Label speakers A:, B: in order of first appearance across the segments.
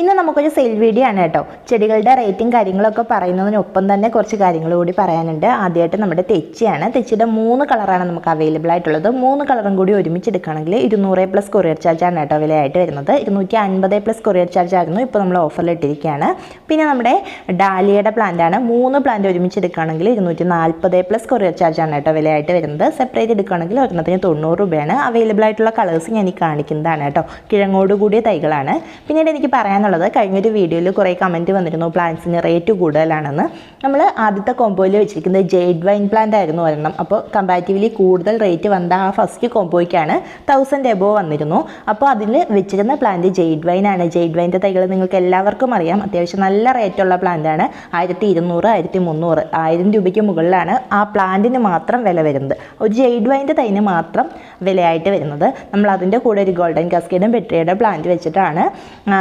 A: ഇന്ന് നമുക്കൊരു sale video ആണ് കേട്ടോ. ചെടികളുടെ റേറ്റിംഗ് കാര്യങ്ങളൊക്കെ പറയുന്നതിനൊപ്പം തന്നെ കുറച്ച് കാര്യങ്ങൾ കൂടി പറയാനുണ്ട്. ആദ്യമായിട്ട് നമ്മുടെ തെച്ചിയാണ്. തെച്ചിയുടെ മൂന്ന് കളറാണ് നമുക്ക് അവൈലബിൾ ആയിട്ടുള്ളത്. മൂന്ന് കളറും കൂടി ഒരുമിച്ച് എടുക്കുകയാണെങ്കിൽ ഇരുന്നൂറ് പ്ലസ് കൊറിയർ ചാർജ് ആണ് കേട്ടോ വിലയായിട്ട് വരുന്നത്. ഇരുന്നൂറ്റി അൻപത് പ്ലസ് കൊറിയർ ചാർജ് ആയിരുന്നു ഇപ്പോൾ നമ്മൾ ഓഫറിൽ ഇട്ടിരിക്കുകയാണ്. പിന്നെ നമ്മുടെ ഡാലിയയുടെ പ്ലാന്റ് ആണ്. മൂന്ന് പ്ലാന്റ് ഒരുമിച്ച് എടുക്കുകയാണെങ്കിൽ ഇരുന്നൂറ്റി നാൽപ്പത് പ്ലസ് കൊറിയർ ചാർജ് ആണ് കേട്ടോ വിലയായിട്ട് വരുന്നത്. സെപ്പറേറ്റ് എടുക്കുകയാണെങ്കിൽ ഒരെണ്ണത്തിന് തൊണ്ണൂറ് രൂപയാണ്. അവൈലബിൾ ആയിട്ടുള്ള കളേഴ്സ് ഞാൻ ഈ കാണിക്കുന്നതാണ് കേട്ടോ. കിഴങ്ങോട് കൂടിയ തൈകളാണ്. പിന്നീട് എനിക്ക് പറയാനുള്ളത് കഴിഞ്ഞൊരു വീഡിയോയിൽ കുറേ കമന്റ് വന്നിരുന്നു. പ്ലാന്റ്സിന് റേറ്റ് കൂടുതലാണെന്ന്. നമ്മൾ ആദ്യത്തെ കോമ്പോയിൽ വെച്ചിരിക്കുന്നത് ജെയ്ഡ് വൈൻ പ്ലാന്റ് ആയിരുന്നു ഒരെണ്ണം. അപ്പോൾ കമ്പാരിറ്റീവ്ലി കൂടുതൽ റേറ്റ് വന്ന ആ ഫസ്റ്റ് കോമ്പോയ്ക്കാണ് തൗസൻഡ് എബോ വന്നിരുന്നു. അപ്പോൾ അതിൽ വെച്ചിരുന്ന പ്ലാന്റ് ജെയ്ഡ് വൈൻ ആണ്. ജെയ്ഡ് വൈന്റെ തൈകൾ നിങ്ങൾക്ക് എല്ലാവർക്കും അറിയാം. അത്യാവശ്യം നല്ല റേറ്റുള്ള പ്ലാന്റ് ആണ്. ആയിരത്തി ഇരുന്നൂറ് ആയിരത്തി മുന്നൂറ് ആയിരം രൂപയ്ക്ക് മുകളിലാണ് ആ പ്ലാന്റിന് മാത്രം വില വരുന്നത്. ഒരു ജെയ്ഡ് വൈന്റെ തൈന് മാത്രം വിലയായിട്ട് വരുന്നത്. നമ്മൾ അതിന്റെ കൂടെ ഒരു ഗോൾഡൻ കസ്കേഡും ബെട്രിയുടെ പ്ലാന്റ് വെച്ചിട്ടാണ് ആ,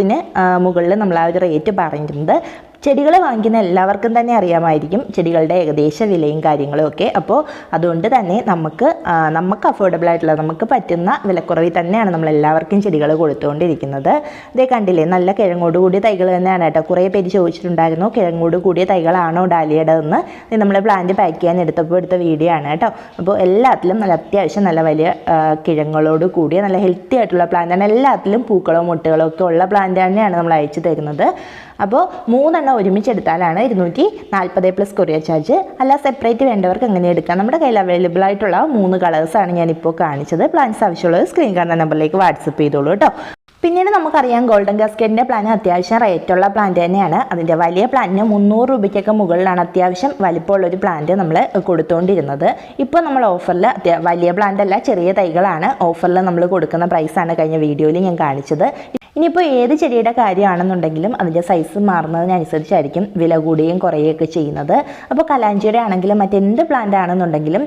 A: ആയിരത്തിന് മുകളിൽ നമ്മൾ ആ ഒരു റേറ്റ് പറഞ്ഞിരുന്നത് ചെടികൾ വാങ്ങിക്കുന്ന എല്ലാവർക്കും തന്നെ അറിയാമായിരിക്കും ചെടികളുടെ ഏകദേശ വിലയും കാര്യങ്ങളും ഒക്കെ. അപ്പോൾ അതുകൊണ്ട് തന്നെ നമുക്ക് നമുക്ക് അഫോർഡബിൾ ആയിട്ടുള്ള നമുക്ക് പറ്റുന്ന വിലക്കുറവിൽ തന്നെയാണ് നമ്മൾ എല്ലാവർക്കും ചെടികൾ കൊടുത്തുകൊണ്ടിരിക്കുന്നത്. ഇതേ കണ്ടില്ലേ നല്ല കിഴങ്ങോട് കൂടിയ തൈകൾ തന്നെയാണ് കേട്ടോ. കുറേ പേര് ചോദിച്ചിട്ടുണ്ടായിരുന്നു കിഴങ്ങോട് കൂടിയ തൈകളാണോ ഡാലിയുടെ എന്ന് നമ്മൾ പ്ലാന്റ് പാക്ക് ചെയ്യാൻ എടുത്തപ്പോൾ എടുത്ത വീഡിയോ ആണ് കേട്ടോ. അപ്പോൾ എല്ലാത്തിലും നല്ല അത്യാവശ്യം നല്ല വലിയ കിഴങ്ങളോട് കൂടിയ നല്ല ഹെൽത്തി ആയിട്ടുള്ള പ്ലാന്റാണ് എല്ലാത്തിലും പൂക്കളോ മുട്ടുകളോ ഒക്കെ ഉള്ള പ്ലാന്റ് തന്നെയാണ് നമ്മൾ അയച്ചു തരുന്നത്. അപ്പോൾ മൂന്നെണ്ണം ഒരുമിച്ചെടുത്താലാണ് ഇരുന്നൂറ്റി നാൽപ്പത് പ്ലസ് കൊറിയർ ചാർജ് അല്ല സെപ്പറേറ്റ് വേണ്ടവർക്ക് എങ്ങനെ എടുക്കാം? നമ്മുടെ കയ്യിൽ അവൈലബിൾ ആയിട്ടുള്ള മൂന്ന് കളേഴ്സാണ് ഞാനിപ്പോൾ കാണിച്ചത്. പ്ലാൻസ് ആവശ്യമുള്ളത് സ്ക്രീൻ കാണുന്ന നമ്പറിലേക്ക് വാട്സപ്പ് ചെയ്തോളൂ കേട്ടോ. പിന്നീട് നമുക്കറിയാം ഗോൾഡൻ കാസ്കറ്റിന്റെ പ്ലാൻ അത്യാവശ്യം റേറ്റുള്ള പ്ലാന്റ് തന്നെയാണ്. അതിന്റെ വലിയ പ്ലാന്റിന് മുന്നൂറ് രൂപയ്ക്കൊക്കെ മുകളിലാണ് അത്യാവശ്യം വലിപ്പമുള്ള ഒരു പ്ലാന്റ് നമ്മൾ കൊടുത്തുകൊണ്ടിരുന്നത് ഇപ്പോൾ നമ്മൾ ഓഫറിൽ വലിയ പ്ലാന്റ് അല്ല ചെറിയ തൈകളാണ് ഓഫറിൽ നമ്മൾ കൊടുക്കുന്ന പ്രൈസാണ് കഴിഞ്ഞ വീഡിയോയിൽ ഞാൻ കാണിച്ചത്. ഇനിയിപ്പോൾ ഏത് ചെടിയുടെ കാര്യമാണെന്നുണ്ടെങ്കിലും അതിന്റെ സൈസ് മാറുന്നതിനനുസരിച്ചായിരിക്കും വില കൂടുകയും കുറയുകയൊക്കെ ചെയ്യുന്നത്. അപ്പോൾ കലാഞ്ചിയുടെ ആണെങ്കിലും മറ്റെന്ത് പ്ലാന്റ് ആണെന്നുണ്ടെങ്കിലും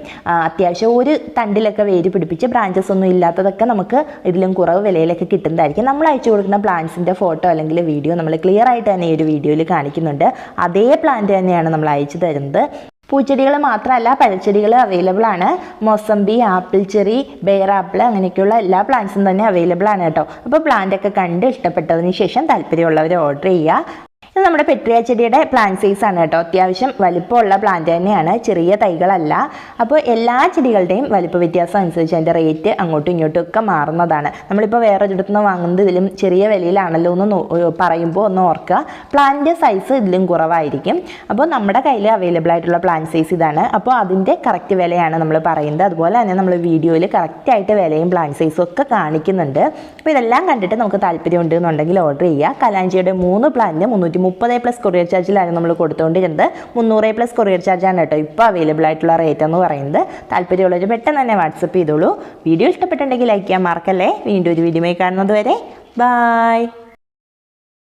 A: അത്യാവശ്യം ഒരു തണ്ടിലൊക്കെ വേര് പിടിപ്പിച്ച് ബ്രാഞ്ചസ് ഒന്നും ഇല്ലാത്തതൊക്കെ നമുക്ക് ഇതിലും കുറവ് വിലയിലൊക്കെ കിട്ടുന്നതായിരിക്കും. നമ്മൾ അയച്ചു കൊടുക്കുന്ന പ്ലാന്റ്സിന്റെ ഫോട്ടോ അല്ലെങ്കിൽ വീഡിയോ നമ്മൾ ക്ലിയർ ആയിട്ട് തന്നെ ഈ ഒരു വീഡിയോയിൽ കാണിക്കുന്നുണ്ട്. അതേ പ്ലാന്റ് തന്നെയാണ് നമ്മൾ അയച്ചു തരുന്നത്. പൂച്ചെടികൾ മാത്രമല്ല പഴച്ചെടികൾ അവൈലബിൾ ആണ്. Mosambi apple cherry pear apple അങ്ങനെയൊക്കെയുള്ള എല്ലാ പ്ലാന്റ്സും തന്നെ അവൈലബിൾ ആണ് കേട്ടോ. അപ്പോൾ പ്ലാന്റ് ഒക്കെ കണ്ട് ഇഷ്ടപ്പെട്ടതിന് ശേഷം താല്പര്യമുള്ളവർ ഓർഡർ ചെയ്യുക. ഇത് നമ്മുടെ പെട്രിയ ചെടിയുടെ പ്ലാന്റ് സൈസ് ആണ് കേട്ടോ. അത്യാവശ്യം വലിപ്പമുള്ള പ്ലാന്റ് തന്നെയാണ്. ചെറിയ തൈകളല്ല. അപ്പോൾ എല്ലാ ചെടികളുടെയും വലിപ്പ വ്യത്യാസം അനുസരിച്ച് അതിന്റെ റേറ്റ് അങ്ങോട്ടും ഇങ്ങോട്ടും ഒക്കെ മാറുന്നതാണ്. നമ്മളിപ്പോൾ വേറെ ഇടത്തുനിന്ന് നിന്ന് വാങ്ങുന്നത് ഇതിലും ചെറിയ വിലയിലാണല്ലോ എന്ന് പറയുമ്പോൾ ഒന്ന് ഓർക്കുക. പ്ലാന്റ് സൈസ് ഇതിലും കുറവായിരിക്കും. അപ്പോൾ നമ്മുടെ കയ്യിൽ അവൈലബിൾ ആയിട്ടുള്ള പ്ലാന്റ് സൈസ് ഇതാണ്. അപ്പോൾ അതിന്റെ കറക്റ്റ് വിലയാണ് നമ്മൾ പറയുന്നത്. അതുപോലെ തന്നെ നമ്മൾ വീഡിയോയിൽ കറക്റ്റായിട്ട് വിലയും പ്ലാന്റ് സൈസും ഒക്കെ കാണിക്കുന്നുണ്ട്. അപ്പോൾ ഇതെല്ലാം കണ്ടിട്ട് നമുക്ക് താല്പര്യമുണ്ട് എന്നുണ്ടെങ്കിൽ ഓർഡർ ചെയ്യുക. കലാഞ്ചിയുടെ മൂന്ന് പ്ലാന്റിന് മുന്നൂറ്റി മുപ്പത് പ്ലസ് കൊറിയർ ചാർജിലാണ് നമ്മൾ കൊടുത്തുകൊണ്ടിരുന്നത് മുന്നൂറ് പ്ലസ് കൊറിയർ ചാർജാണ് കേട്ടോ ഇപ്പോൾ അവൈലബിൾ ആയിട്ടുള്ള റേറ്റ് എന്ന് പറയുന്നത്. താല്പര്യമുള്ളവർ പെട്ടെന്ന് തന്നെ വാട്സപ്പ് ചെയ്തോളൂ. വീഡിയോ ഇഷ്ടപ്പെട്ടിട്ടുണ്ടെങ്കിൽ ലൈക്ക് ചെയ്യാൻ മറക്കല്ലേ. വീണ്ടും ഒരു വീഡിയോ കാണുന്നത് വരെ. ബായ്